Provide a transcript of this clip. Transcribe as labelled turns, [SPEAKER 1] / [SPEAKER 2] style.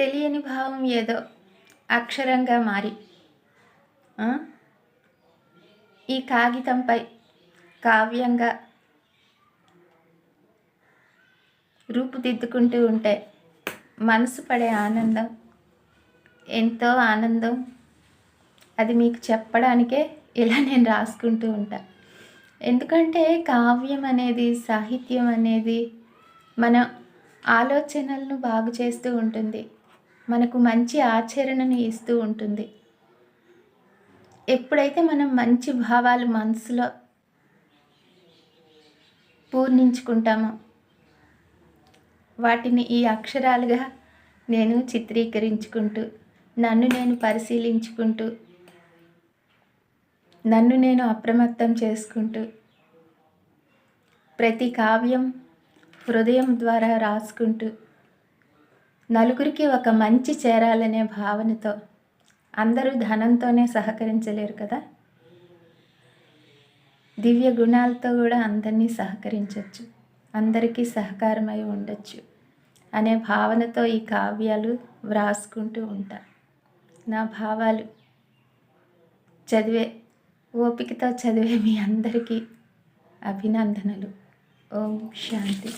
[SPEAKER 1] తెలియని భావం ఏదో అక్షరంగా మారి. ఈ కాగితంపై కావ్యంగా రూపుదిద్దుకుంటూ ఉంటే మనసు పడే ఆనందం ఎంతో ఆనందం. అది మీకు చెప్పడానికే ఇలా నేను రాసుకుంటూ ఉంటా. ఎందుకంటే కావ్యం అనేది సాహిత్యం అనేది మన ఆలోచనలను బాగు చేస్తూ ఉంటుంది. మనకు మంచి ఆచరణను ఇస్తూ ఉంటుంది. ఎప్పుడైతే మనం మంచి భావాలు మనసులో పూర్ణించుకుంటామో వాటిని ఈ అక్షరాలుగా నేను చిత్రీకరించుకుంటూ నన్ను నేను పరిశీలించుకుంటూ నన్ను నేను అప్రమత్తం చేసుకుంటూ ప్రతి కావ్యం హృదయం ద్వారా రాసుకుంటూ నలుగురికి ఒక మంచి చేరాలనే భావనతో అందరూ ధనంతోనే సహకరించలేరు కదా. దివ్య గుణాలతో కూడా అందరినీ సహకరించవచ్చు అందరికీ సహకారమై ఉండొచ్చు అనే భావనతో ఈ కావ్యాలు వ్రాసుకుంటూ ఉంటా. నా భావాలు చదివే ఓపికతో చదివే మీ అందరికీ అభినందనలు. ఓం శాంతి.